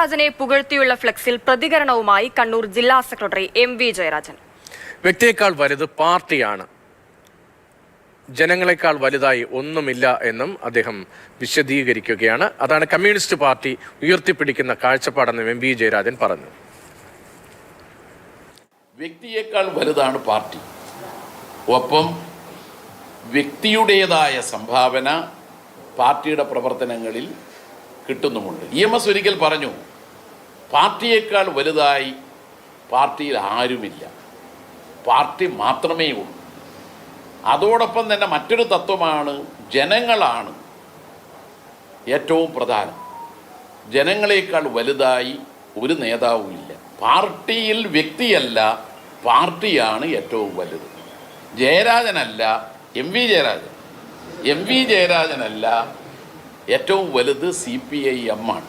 ജയരാജനെ പുകഴ്ത്തിയുള്ള ഫ്ലെക്സിൽ പ്രതികരണവുമായി കണ്ണൂർ ജില്ലാ secretary M V Jayarajan. വ്യക്തിയേക്കാൾ വലുത് പാർട്ടിയാണ്. ജനങ്ങളെക്കാൾ വലുതായി ഒന്നുമില്ല എന്നും അദ്ദേഹം വിശദീകരിക്കുകയാണ്. അതാണ് കമ്മ്യൂണിസ്റ്റ് പാർട്ടി ഉയർത്തിപ്പിടിക്കുന്ന കാഴ്ചപ്പാടെന്നും എം വി ജയരാജൻ പറഞ്ഞു. വ്യക്തിയേക്കാൾ വലുതാണ് പാർട്ടി. ഒപ്പം വ്യക്തിയുടേതായ സംഭാവന പാർട്ടിയുടെ പ്രവർത്തനങ്ങളിൽ കിട്ടുന്നുമുണ്ട്. ഇ എം എസ് ഒരിക്കൽ പറഞ്ഞു പാർട്ടിയേക്കാൾ വലുതായി പാർട്ടിയിൽ ആരുമില്ല. പാർട്ടി മാത്രമേ ഉള്ളൂ. അതോടൊപ്പം തന്നെ മറ്റൊരു തത്വമാണ് ജനങ്ങളാണ് ഏറ്റവും പ്രധാനം. ജനങ്ങളെക്കാൾ വലുതായി ഒരു നേതാവുമില്ല പാർട്ടിയിൽ വ്യക്തിയല്ല പാർട്ടിയാണ് ഏറ്റവും വലുത്. ജയരാജനല്ല M V Jayarajan. M V ജയരാജനല്ല ഏറ്റവും വലുത് സി പി ഐ എം ആണ്.